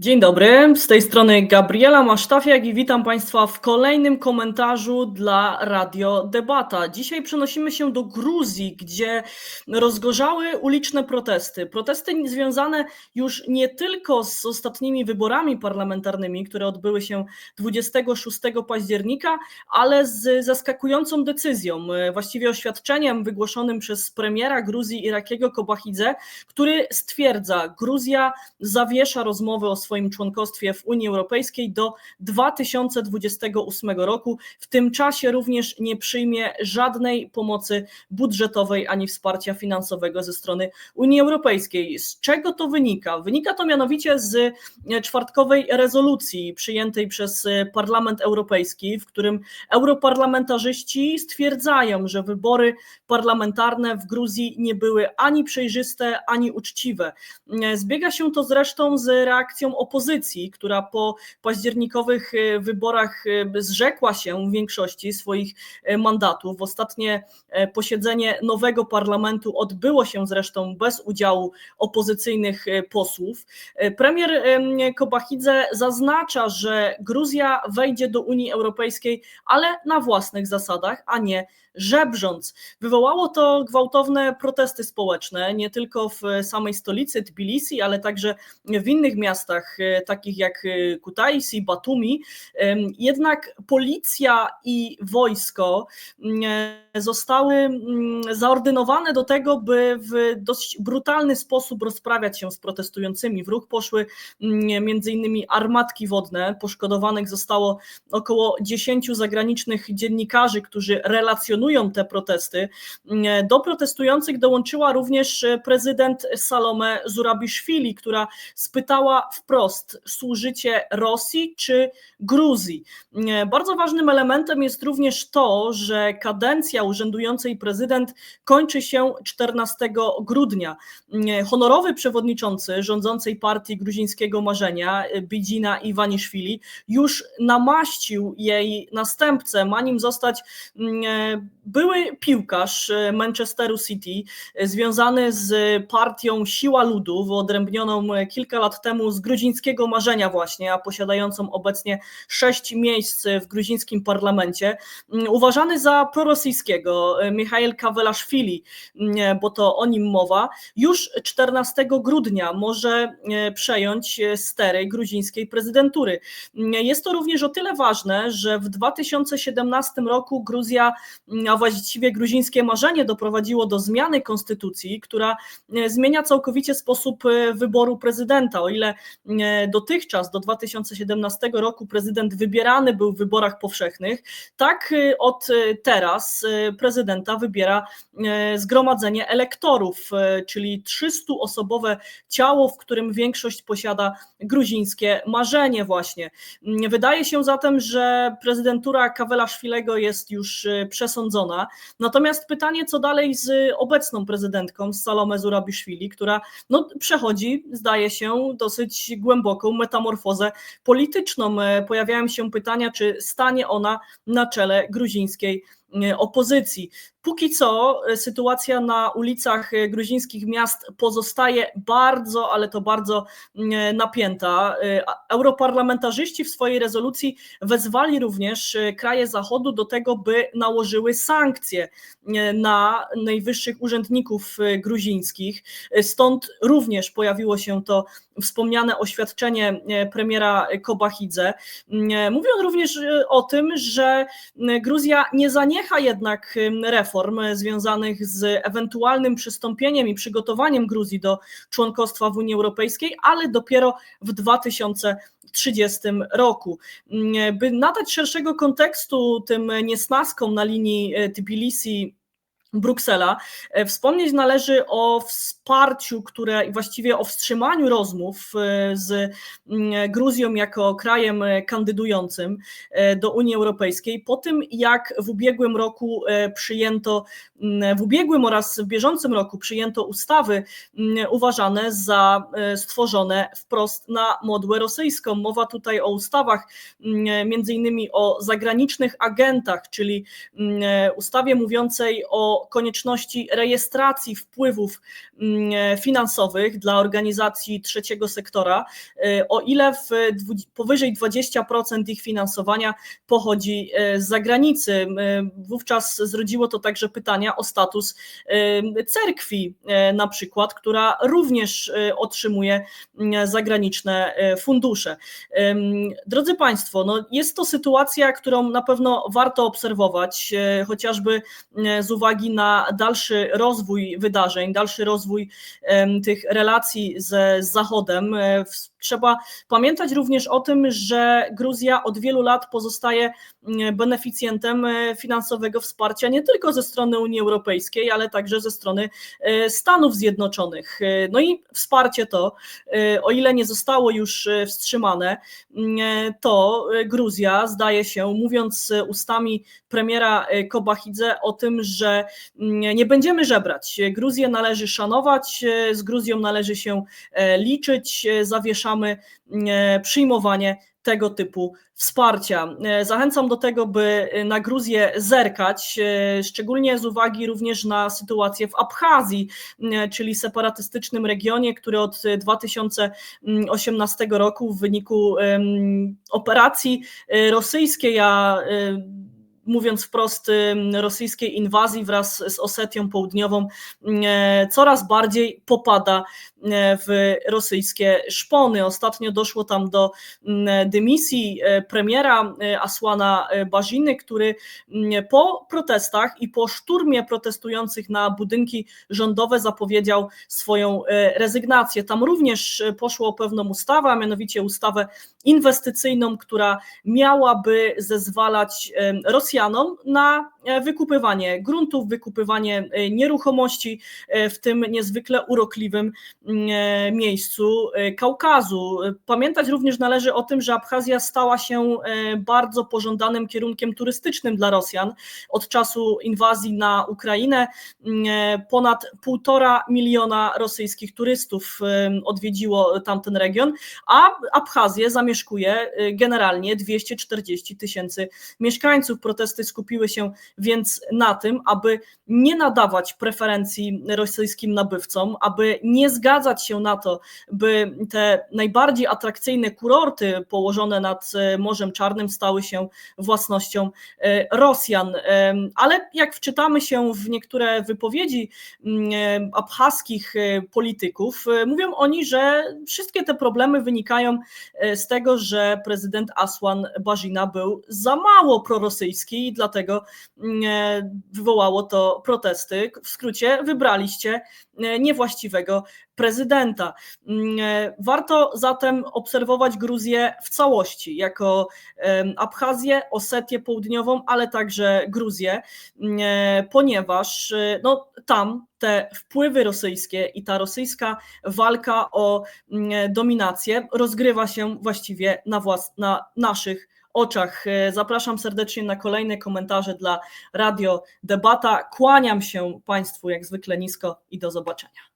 Dzień dobry, z tej strony Gabriela Masztafiak i witam Państwa w kolejnym komentarzu dla Radio Debata. Dzisiaj przenosimy się do Gruzji, gdzie rozgorzały uliczne protesty. Protesty związane już nie tylko z ostatnimi wyborami parlamentarnymi, które odbyły się 26 października, ale z zaskakującą decyzją, właściwie oświadczeniem wygłoszonym przez premiera Gruzji Irakiego Kobachidze, który stwierdza, Gruzja zawiesza rozmowy o swoim członkostwie w Unii Europejskiej do 2028 roku. W tym czasie również nie przyjmie żadnej pomocy budżetowej ani wsparcia finansowego ze strony Unii Europejskiej. Z czego to wynika? Wynika to mianowicie z czwartkowej rezolucji przyjętej przez Parlament Europejski, w którym europarlamentarzyści stwierdzają, że wybory parlamentarne w Gruzji nie były ani przejrzyste, ani uczciwe. Zbiega się to zresztą z reakcją opozycji, która po październikowych e, wyborach e, zrzekła się w większości swoich e, mandatów. Ostatnie posiedzenie nowego parlamentu odbyło się zresztą bez udziału opozycyjnych posłów. Premier Kobachidze zaznacza, że Gruzja wejdzie do Unii Europejskiej, ale na własnych zasadach, a nie żebrząc. Wywołało to gwałtowne protesty społeczne, nie tylko w samej stolicy Tbilisi, ale także w innych miastach, e, takich jak e, Kutaisi, Batumi. Jednak policja i wojsko e, zostały zaordynowane do tego, by w dość brutalny sposób rozprawiać się z protestującymi. W ruch poszły między innymi armatki wodne. Poszkodowanych zostało około 10 zagranicznych dziennikarzy, którzy relacjonują te protesty. Do protestujących dołączyła również prezydent Salome Zurabiszwili, która spytała wprost: służycie Rosji czy Gruzji? Bardzo ważnym elementem jest również to, że kadencja urzędującej prezydent kończy się 14 grudnia. Honorowy przewodniczący rządzącej partii gruzińskiego marzenia, Bidzina Iwaniszwili, już namaścił jej następcę, ma nim zostać były piłkarz e, Manchesteru City, e, związany z partią Siła Ludu, wyodrębnioną e, kilka lat temu z gruzińskiego marzenia właśnie, a posiadającą obecnie sześć miejsc w gruzińskim parlamencie, mm, uważany za prorosyjskiego, Michael Kawelaszwili, mm, bo to o nim mowa, już 14 grudnia może przejąć stery gruzińskiej prezydentury. Mm, jest to również o tyle ważne, że w 2017 roku Gruzja a właściwie gruzińskie marzenie doprowadziło do zmiany konstytucji, która e, zmienia całkowicie sposób e, wyboru prezydenta. O ile e, dotychczas, do 2017 roku, prezydent wybierany był w wyborach powszechnych, tak od teraz prezydenta wybiera zgromadzenie elektorów, czyli 300-osobowe ciało, w którym większość posiada gruzińskie marzenie właśnie. Wydaje się zatem, że prezydentura Kawela Szwilego jest już przesądzona Natomiast pytanie, co dalej z obecną prezydentką, z Salome Zurabiszwili, która no, przechodzi, zdaje się, dosyć głęboką metamorfozę polityczną. E, pojawiają się pytania, czy stanie ona na czele gruzińskiej e, opozycji. Póki co e, sytuacja na ulicach e, gruzińskich miast pozostaje bardzo, ale to bardzo mm, e, napięta. Europarlamentarzyści w swojej rezolucji wezwali również kraje Zachodu do tego, by nałożyły sankcje na najwyższych urzędników gruzińskich. Stąd również pojawiło się to wspomniane oświadczenie premiera Kobachidze. Mm, mówią również o tym, że Gruzja nie zaniecha jednak reform reform związanych z ewentualnym przystąpieniem i przygotowaniem Gruzji do członkostwa w Unii Europejskiej, ale dopiero w 2030 roku. By nadać szerszego kontekstu tym niesnaskom na linii Tbilisi Bruksela. E, wspomnieć należy o wsparciu, które właściwie o wstrzymaniu rozmów e, z mm, Gruzją jako krajem e, kandydującym do Unii Europejskiej po tym, jak w ubiegłym roku przyjęto, mm, w ubiegłym oraz w bieżącym roku przyjęto ustawy mm, uważane za stworzone wprost na modłę rosyjską. Mowa tutaj o ustawach między innymi o zagranicznych agentach, czyli ustawie mówiącej o konieczności rejestracji wpływów mm, finansowych dla organizacji trzeciego sektora, o ile w powyżej 20% ich finansowania pochodzi z zagranicy. Wówczas zrodziło to także pytania o status cerkwi, na przykład, która również otrzymuje zagraniczne fundusze. Drodzy Państwo, no jest to sytuacja, którą na pewno warto obserwować, e, chociażby e, z uwagi na dalszy rozwój wydarzeń, dalszy rozwój tych relacji ze z Zachodem. E, trzeba pamiętać również o tym, że Gruzja od wielu lat pozostaje beneficjentem finansowego wsparcia nie tylko ze strony Unii Europejskiej, ale także ze strony Stanów Zjednoczonych. No i wsparcie to, o ile nie zostało już wstrzymane, to Gruzja zdaje się, mówiąc ustami premiera Kobachidze o tym, że nie będziemy żebrać. Gruzję należy szanować, z Gruzją należy się liczyć, zawieszamy przyjmowanie tego typu wsparcia. Zachęcam do tego, by na Gruzję zerkać, szczególnie z uwagi również na sytuację w Abchazji, czyli separatystycznym regionie, który od 2018 roku w wyniku operacji rosyjskiej, a mówiąc wprost, rosyjskiej inwazji wraz z Osetią Południową coraz bardziej popada w rosyjskie szpony. Ostatnio doszło tam do dymisji e, premiera e, Asłana e, Baziny, który po protestach i po szturmie protestujących na budynki rządowe zapowiedział swoją rezygnację. Tam również poszło o pewną ustawę, a mianowicie ustawę inwestycyjną, która miałaby zezwalać Rosjanom na wykupywanie gruntów, wykupywanie nieruchomości w tym niezwykle urokliwym E, miejscu e, Kaukazu. Pamiętać również należy o tym, że Abchazja stała się e, bardzo pożądanym kierunkiem turystycznym dla Rosjan. Od czasu inwazji na Ukrainę ponad półtora miliona rosyjskich turystów odwiedziło tamten region, a Abchazję zamieszkuje generalnie 240 tysięcy mieszkańców. Protesty skupiły się więc na tym, aby nie nadawać preferencji rosyjskim nabywcom, aby nie zgadzać się na to, by te najbardziej atrakcyjne kurorty położone nad e, Morzem Czarnym stały się własnością e, Rosjan. Ale jak wczytamy się w niektóre wypowiedzi mm, abchaskich e, polityków, mówią oni, że wszystkie te problemy wynikają z tego, że prezydent Aswan Bazina był za mało prorosyjski i dlatego mm, wywołało to protesty. W skrócie, wybraliście niewłaściwego prezydenta. E, warto zatem obserwować Gruzję w całości, jako Abchazję, Osetię Południową, ale także Gruzję, e, ponieważ e, no, tam te wpływy rosyjskie i ta rosyjska walka o mm, dominację rozgrywa się właściwie na, włas- na naszych oczach. Zapraszam serdecznie na kolejne komentarze dla Radio Debata. Kłaniam się Państwu jak zwykle nisko i do zobaczenia.